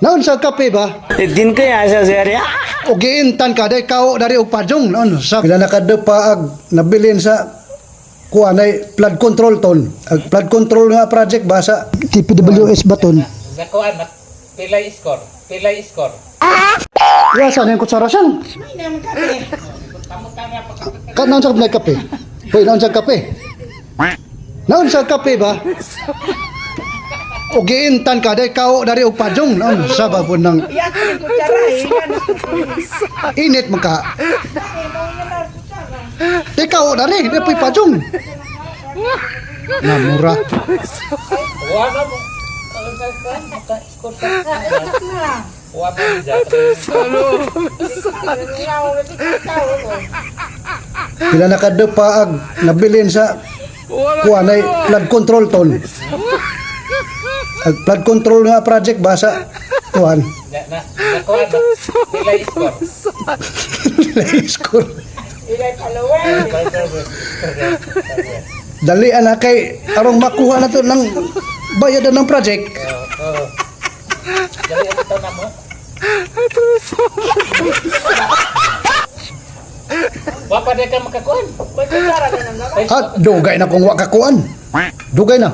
Naon sa kape ba? din kaya sa sir ya. O giintan ka day kao dari og padjong naon sa pila nakadepaag nabilin sa kuan ay flood control ton. Ag flood control nga project ba sa TPWS baton. Nakuha na. Pilay score. Pilay score. Ya sa nang kutsara siyang. Ka naon sa kape? Hoy naon sa kape? Naon sa kape ba? O giintan ka day kao dari og padjong naon sa babon ng init man ka. Ikaw dari, di pa padjong. Namura. Mo. Kaya maka-score ka. Mo. Pila nakadepaag nabilin sa kuan ay flood control ton. Ag flood control nga project ba sa kuan. Na, na, nakuha na. Pilay score. School. Ilay palaway. Dali ana kay arong makuha na to ng bayadan ng project. Oo. Dali ito na mo. Wapa na ka makakuhan. May kutsara na naman. At dugay na kung wa ka kuan. Dugay na.